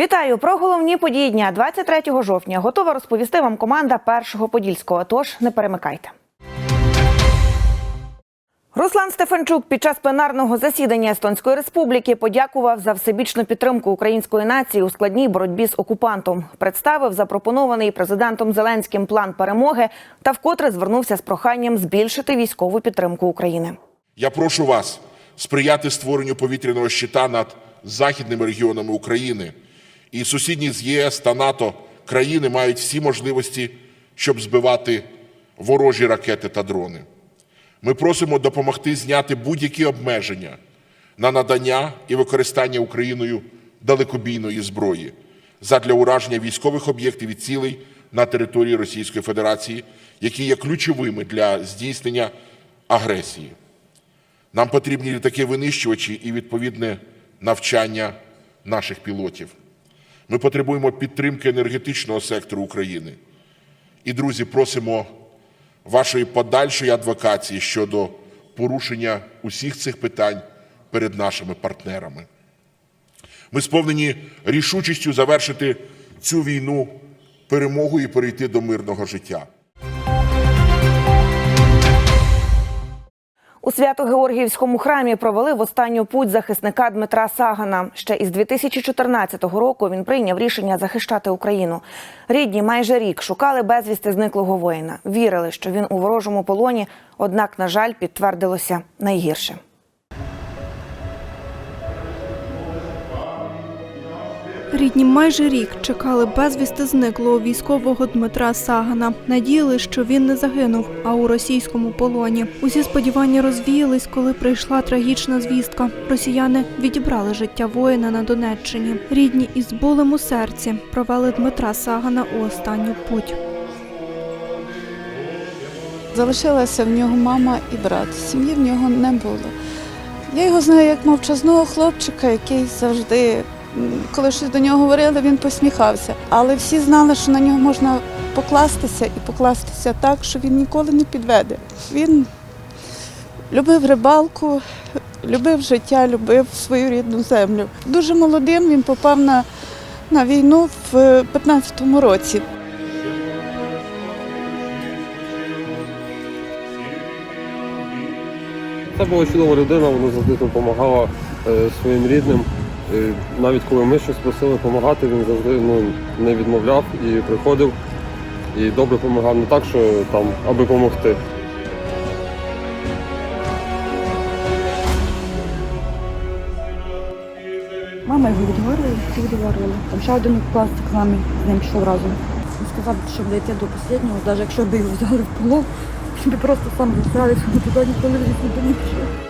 Вітаю про головні події дня 23 жовтня. Готова розповісти вам команда першого подільського. Тож не перемикайте. Руслан Стефанчук під час пленарного засідання Естонської республіки подякував за всебічну підтримку української нації у складній боротьбі з окупантом. Представив запропонований президентом Зеленським план перемоги та вкотре звернувся з проханням збільшити військову підтримку України. Я прошу вас сприяти створенню повітряного щита над західними регіонами України. І сусідні з ЄС та НАТО країни мають всі можливості, щоб збивати ворожі ракети та дрони. Ми просимо допомогти зняти будь-які обмеження на надання і використання Україною далекобійної зброї задля ураження військових об'єктів і цілей на території Російської Федерації, які є ключовими для здійснення агресії. Нам потрібні літаки винищувачі і відповідне навчання наших пілотів. Ми потребуємо підтримки енергетичного сектору України. І, друзі, просимо вашої подальшої адвокації щодо порушення усіх цих питань перед нашими партнерами. Ми сповнені рішучістю завершити цю війну перемогою і перейти до мирного життя. У Свято-Георгіївському храмі провели в останню путь захисника Дмитра Сагана. Ще із 2014 року він прийняв рішення захищати Україну. Рідні майже рік шукали безвісти зниклого воїна. Вірили, що він у ворожому полоні, однак, на жаль, підтвердилося найгірше. Рідні майже рік чекали безвісти зниклого військового Дмитра Сагана. Надіяли, що він не загинув, а у російському полоні. Усі сподівання розвіялись, коли прийшла трагічна звістка. Росіяни відібрали життя воїна на Донеччині. Рідні із болем у серці провели Дмитра Сагана у останню путь. Залишилася в нього мама і брат. Сім'ї в нього не було. Я його знаю як мовчазного хлопчика, який завжди, коли щось до нього говорили, він посміхався. Але всі знали, що на нього можна покластися і покластися так, що він ніколи не підведе. Він любив рибалку, любив життя, любив свою рідну землю. Дуже молодим він попав на, на війну в 15-му році. Це була чудова людина, вона завжди допомагала е, своїм рідним. Навіть коли ми щось просили допомагати, він завжди ну, не відмовляв і приходив і добре допомагав не так, що там, аби допомогти. Мама його відговорила, всі відговорили. Там ще один клас з нами з ним пішов разом. Він сказав, що буде йти до останнього, навіть якщо б його взяли в полон, би просто сам застрялився, бо туди житті не пішов.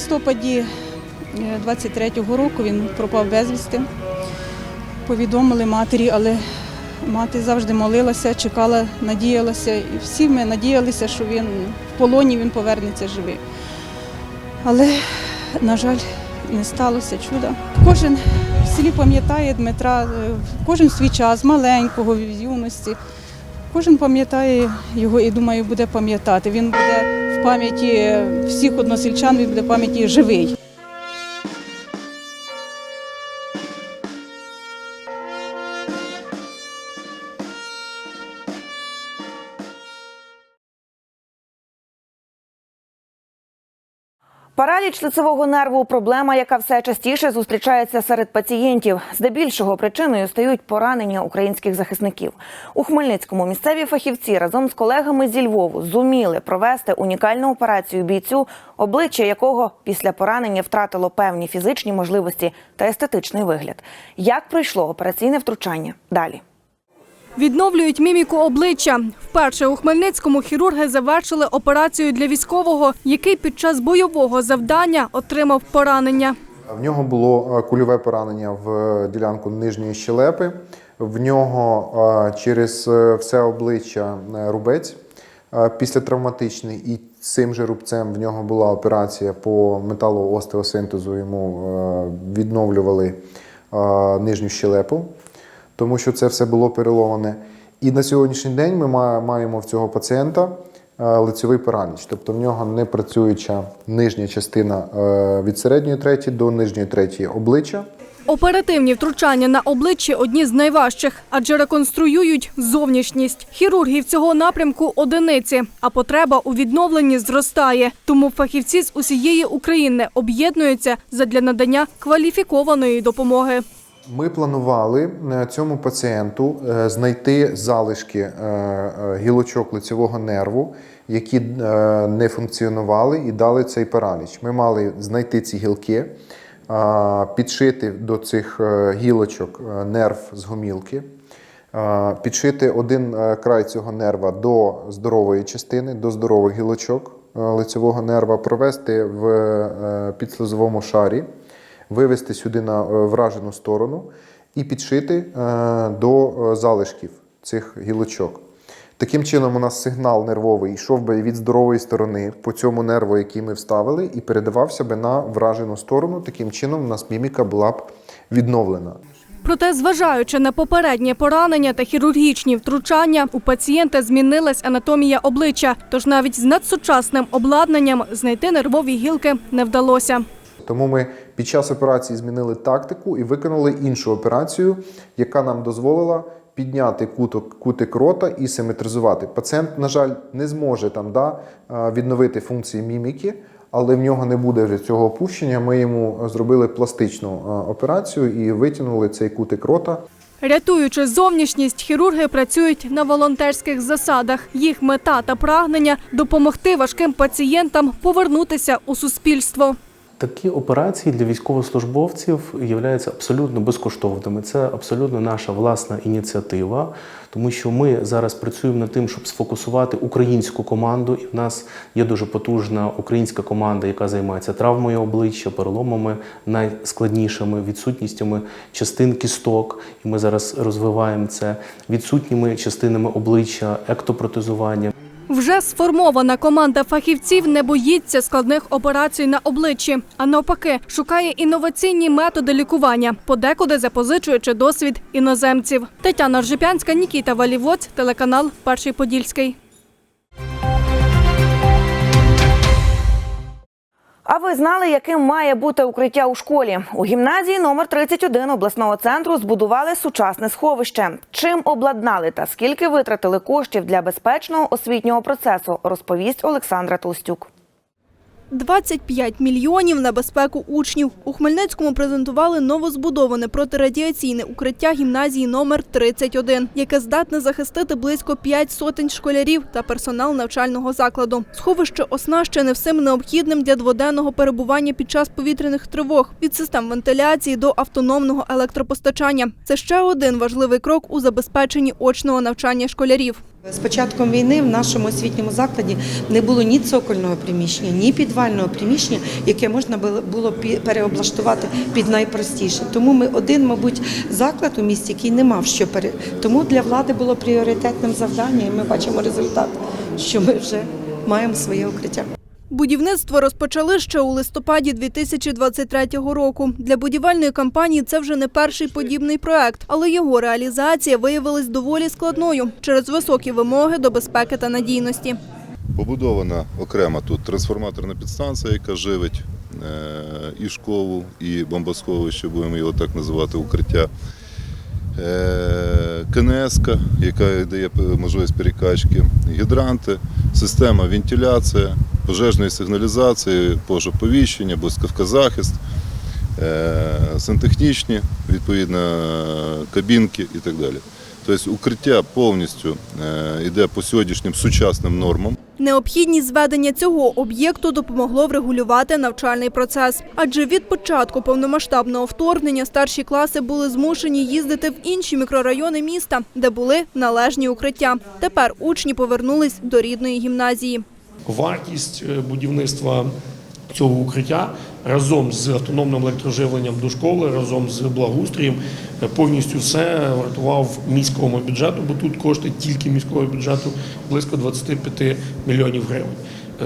Листопаді 23-го року він пропав безвісти. Повідомили матері, але мати завжди молилася, чекала, надіялася. І всі ми надіялися, що він в полоні він повернеться живий. Але, на жаль, не сталося чуда. Кожен в селі пам'ятає Дмитра, е, кожен свій час, маленького, з юності. Кожен пам'ятає його і думаю, буде пам'ятати. Він буде пам'яті всіх односельчан, він буде в пам'яті живий. Параліч лицевого нерву проблема, яка все частіше зустрічається серед пацієнтів. Здебільшого причиною стають поранення українських захисників. У Хмельницькому місцеві фахівці разом з колегами зі Львову зуміли провести унікальну операцію бійцю, обличчя якого після поранення втратило певні фізичні можливості та естетичний вигляд. Як пройшло операційне втручання? Далі. Відновлюють міміку обличчя. Вперше у Хмельницькому хірурги завершили операцію для військового, який під час бойового завдання отримав поранення. В нього було е, кульове поранення в ділянку нижньої щелепи. В нього е, через е, все обличчя е, рубець е, післятравматичний, і цим же рубцем в нього була операція по металоостеосинтезу. Йому е, відновлювали е, нижню щелепу, тому що це все було переломане. І на сьогоднішній день ми маємо в цього пацієнта е, лицьовий параліч, тобто в нього не працююча нижня частина е, від середньої треті до нижньої третьої обличчя. Оперативні втручання на обличчі одні з найважчих, адже реконструюють зовнішність. Хірургів цього напрямку одиниці, а потреба у відновленні зростає. Тому фахівці з усієї України об'єднуються задля надання кваліфікованої допомоги. Ми планували е, цьому пацієнту е, знайти залишки е, гілочок лицевого нерву, які не функціонували і дали цей параліч. Ми мали знайти ці гілки, підшити до цих гілочок нерв з гомілки, підшити один край цього нерва до здорової частини, до здорових гілочок лицевого нерва, провести в підслизовому шарі вивести сюди на е, вражену сторону і підшити е, до е, залишків цих гілочок. Таким чином, у нас сигнал нервовий йшов би від здорової сторони по цьому нерву, який ми вставили, і передавався би на вражену сторону. Таким чином, у нас міміка була б відновлена. Проте, зважаючи на попереднє поранення та хірургічні втручання, у пацієнта змінилась анатомія обличчя. Тож навіть з надсучасним обладнанням знайти нервові гілки не вдалося. Тому ми під час операції змінили тактику і виконали іншу операцію, яка нам дозволила підняти куток, кутик рота і симетризувати. Пацієнт, на жаль, не зможе там да, е, відновити функції міміки, але в нього не буде вже цього опущення. Ми йому зробили пластичну е, операцію і витягнули цей кутик рота. Рятуючи зовнішність, хірурги працюють на волонтерських засадах. Їх мета та прагнення допомогти важким пацієнтам повернутися у суспільство. Такі операції для військовослужбовців являються абсолютно безкоштовними. Це абсолютно наша власна ініціатива, тому що ми зараз працюємо над тим, щоб сфокусувати українську команду. І в нас є дуже потужна українська команда, яка займається травмою обличчя, переломами найскладнішими, відсутністями частин кісток. І ми зараз розвиваємо це відсутніми частинами обличчя, ектопротезування. Вже сформована команда фахівців не боїться складних операцій на обличчі, а навпаки, шукає інноваційні методи лікування, подекуди запозичуючи досвід іноземців. Тетяна Ржипянська, Нікіта Валівоць, телеканал Перший Подільський. А ви знали, яким має бути укриття у школі? У гімназії номер 31 обласного центру збудували сучасне сховище. Чим обладнали та скільки витратили коштів для безпечного освітнього процесу, розповість Олександра Толстюк. 25 мільйонів на безпеку учнів. У Хмельницькому презентували новозбудоване протирадіаційне укриття гімназії номер 31, яке здатне захистити близько 5 сотень школярів та персонал навчального закладу. Сховище оснащене всім необхідним для дводенного перебування під час повітряних тривог від систем вентиляції до автономного електропостачання. Це ще один важливий крок у забезпеченні очного навчання школярів. З початком війни в нашому освітньому закладі не було ні цокольного приміщення, ні підвального приміщення, яке можна було- переоблаштувати під найпростіше. Тому ми один, мабуть, заклад у місті, який не мав що пере. Тому для влади було пріоритетним завданням, і ми бачимо результат, що ми вже маємо своє укриття. Будівництво розпочали ще у листопаді 2023 року. Для будівельної компанії це вже не перший подібний проект, але його реалізація виявилась доволі складною через високі вимоги до безпеки та надійності. Побудована окрема тут трансформаторна підстанція, яка живить е, і школу, і бомбосховище, будемо його так називати, укриття. Е, КНС, яка дає можливість перекачки, гідранти, система вентиляції, пожежної сигналізації, пожежоповіщення, блискавкозахист, е, сантехнічні, відповідно, кабінки і так далі. Тобто укриття повністю е, йде по сьогоднішнім сучасним нормам. Необхідність зведення цього об'єкту допомогло врегулювати навчальний процес. Адже від початку повномасштабного вторгнення старші класи були змушені їздити в інші мікрорайони міста, де були належні укриття. Тепер учні повернулись до рідної гімназії. Вартість е, будівництва цього укриття разом з автономним електроживленням до школи, разом з благоустроєм, е, повністю все вартував міському бюджету, бо тут кошти тільки міського бюджету близько 25 мільйонів гривень.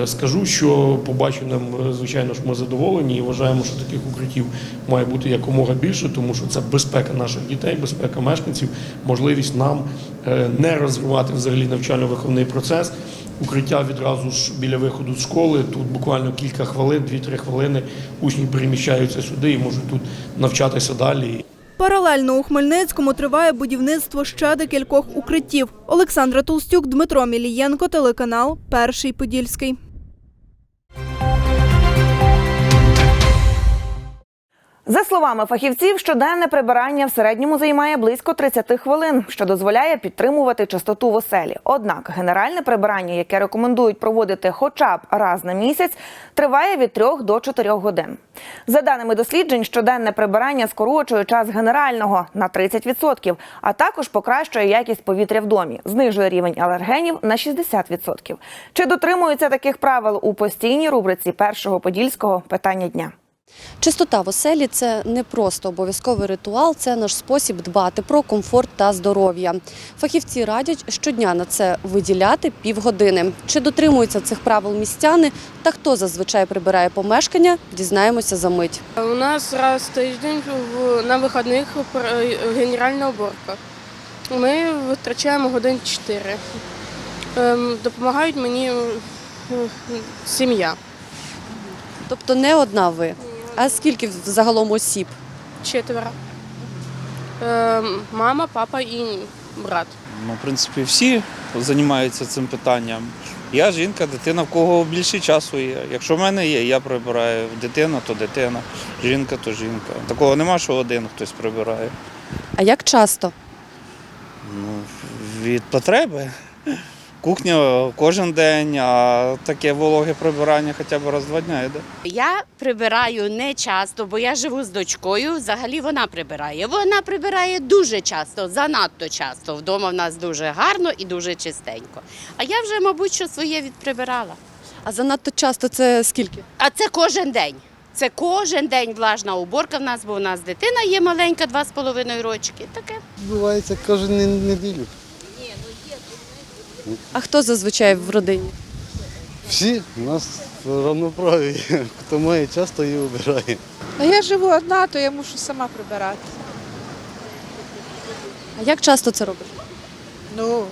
Е, Скажу, що побаченим, е, звичайно ж, ми задоволені і вважаємо, що таких укриттів має бути якомога більше, тому що це безпека наших дітей, безпека мешканців, можливість нам е, не розривати взагалі навчально-виховний процес. Укриття відразу ж біля виходу з школи. Тут буквально кілька хвилин, 2-3 хвилини учні переміщаються сюди і можуть тут навчатися далі. Паралельно у Хмельницькому триває будівництво ще декількох укриттів. Олександра Толстюк, Дмитро Мілієнко, телеканал Перший Подільський. За словами фахівців, щоденне прибирання в середньому займає близько 30 хвилин, що дозволяє підтримувати чистоту в оселі. Однак генеральне прибирання, яке рекомендують проводити хоча б раз на місяць, триває від 3 до 4 годин. За даними досліджень, щоденне прибирання скорочує час генерального на 30%, а також покращує якість повітря в домі, знижує рівень алергенів на 60%. Чи дотримуються таких правил у постійній рубриці першого подільського питання дня? Чистота в оселі це не просто обов'язковий ритуал, це наш спосіб дбати про комфорт та здоров'я. Фахівці радять щодня на це виділяти півгодини. Чи дотримуються цих правил містяни та хто зазвичай прибирає помешкання, дізнаємося за мить. У нас раз в тиждень на вихідних генеральна уборка. Ми витрачаємо годин 4. Ем, Допомагають мені е, сім'я. Тобто не одна ви. А скільки загалом осіб? Четверо. Ем, Мама, папа і брат. Ну, в принципі, всі займаються цим питанням. Я жінка, дитина, в кого більше часу є. Якщо в мене є, я прибираю. Дитина, то дитина, жінка, то жінка. Такого нема, що один хтось прибирає. А як часто? Ну, від потреби. Кухня кожен день, а таке вологе прибирання хоча б раз два дня йде. Я прибираю не часто, бо я живу з дочкою. Взагалі вона прибирає. Вона прибирає дуже часто, занадто часто. Вдома в нас дуже гарно і дуже чистенько. А я вже, мабуть, що своє відприбирала. А занадто часто це скільки? А це кожен день. Це кожен день влажна уборка в нас, бо в нас дитина є маленька, два з половиною рочки. Таке. Відбувається кожен неділю. А хто зазвичай в родині? Всі у нас равноправі. Хто має час, то і обирає. А я живу одна, то я мушу сама прибирати. А як часто це робиш? Ну,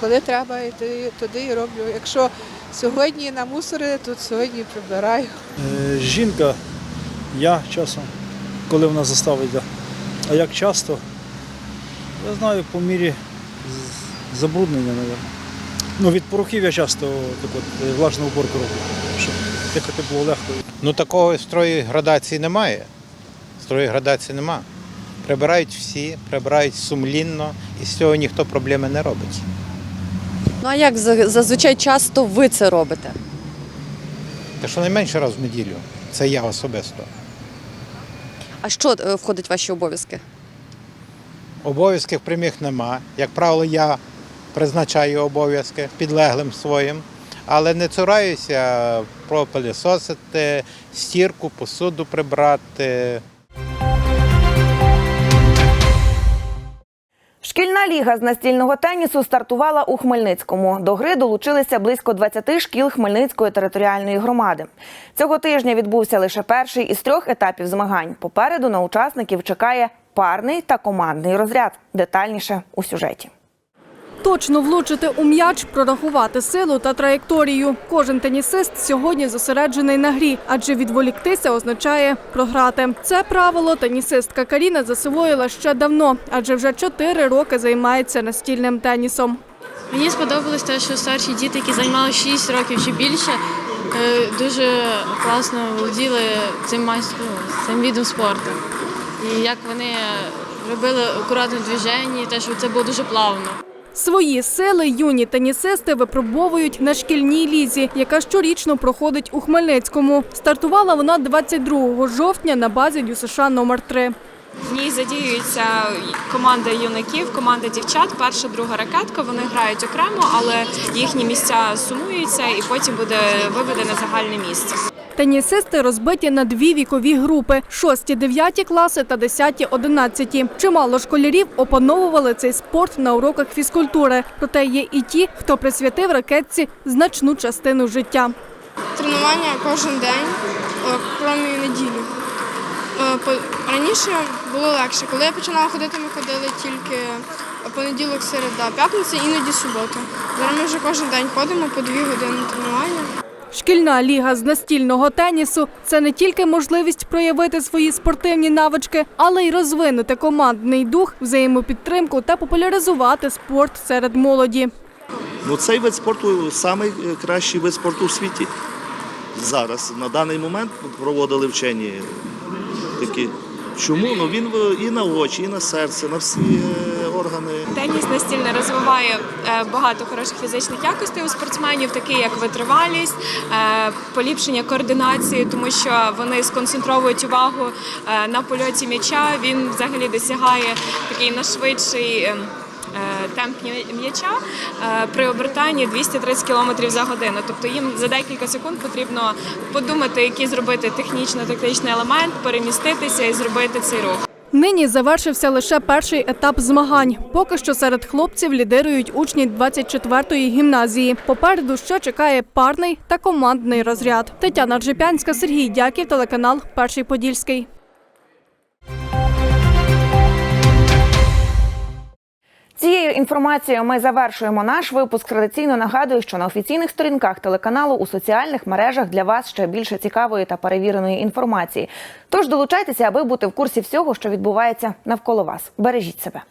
коли треба, йти туди і роблю. Якщо сьогодні намусорили, то сьогодні прибираю. Е, Жінка, я часом, коли вона застава йде. А як часто? Я знаю, по мірі забруднення, мабуть. Ну, від порохів я часто так от, е, влажну уборку роблю, щоб дихати було легко. Ну такого строї градації немає. Строї градації нема. Прибирають всі, прибирають сумлінно, і з цього ніхто проблеми не робить. Ну а як зазвичай часто ви це робите? Та щонайменше раз в неділю. Це я особисто. А що е, входить в ваші обов'язки? Обов'язків прямих нема. Як правило, я призначаю обов'язки підлеглим своїм, але не цураюся пропилісосити, стірку, посуду прибрати. Шкільна ліга з настільного тенісу стартувала у Хмельницькому. До гри долучилися близько 20 шкіл Хмельницької територіальної громади. Цього тижня відбувся лише перший із трьох етапів змагань. Попереду на учасників чекає парний та командний розряд. Детальніше у сюжеті. Точно влучити у м'яч, прорахувати силу та траєкторію. Кожен тенісист сьогодні зосереджений на грі, адже відволіктися означає програти. Це правило тенісистка Каріна засвоїла ще давно, адже вже чотири роки займається настільним тенісом. Мені сподобалось те, що старші діти, які займалися 6 років чи більше, е, дуже класно володіли цим майстром, цим відом спорту. І як вони робили акуратне движення, те, що це було дуже плавно. Свої сили юні тенісисти випробовують на шкільній лізі, яка щорічно проходить у Хмельницькому. Стартувала вона 22 жовтня на базі ДЮСШ номер 3 В ній задіюється команда юнаків, команда дівчат. Перша, друга ракетка. Вони грають окремо, але їхні місця сумуються і потім буде виведене загальне місце. Тенісисти розбиті на дві вікові групи: 6-9 класи та 10-11. Чимало школярів опановували цей спорт на уроках фізкультури. Проте є і ті, хто присвятив ракетці значну частину життя. Тренування кожен день, крім неділі. Раніше було легше. Коли я починала ходити, ми ходили тільки понеділок, середа, п'ятниця, іноді субота. Зараз ми вже кожен день ходимо по дві години тренування. Шкільна ліга з настільного тенісу це не тільки можливість проявити свої спортивні навички, але й розвинути командний дух, взаємопідтримку та популяризувати спорт серед молоді. Ну, цей вид спорту найкращий вид спорту в світі. Зараз, на даний момент, проводили вчені такі. Чому? Ну він і на очі, і на серце, на всі е, органи. Теніс настільно розвиває е, багато хороших фізичних якостей у спортсменів, такі як витривалість, е, поліпшення координації, тому що вони сконцентровують увагу на польоті м'яча. Він взагалі досягає такий найшвидший. Е, Темп м'яча е, при обертанні 230 км за годину. Тобто їм за декілька секунд потрібно подумати, який зробити технічно-тактичний елемент, переміститися і зробити цей рух. Нині завершився лише перший етап змагань. Поки що серед хлопців лідирують учні 24-ї гімназії. Попереду ще чекає парний та командний розряд. Тетяна Джипянська, Сергій Дяків, телеканал Перший Подільський. Цією інформацією ми завершуємо наш випуск. Традиційно нагадую, що на офіційних сторінках телеканалу у соціальних мережах для вас ще більше цікавої та перевіреної інформації. Тож долучайтеся, аби бути в курсі всього, що відбувається навколо вас. Бережіть себе.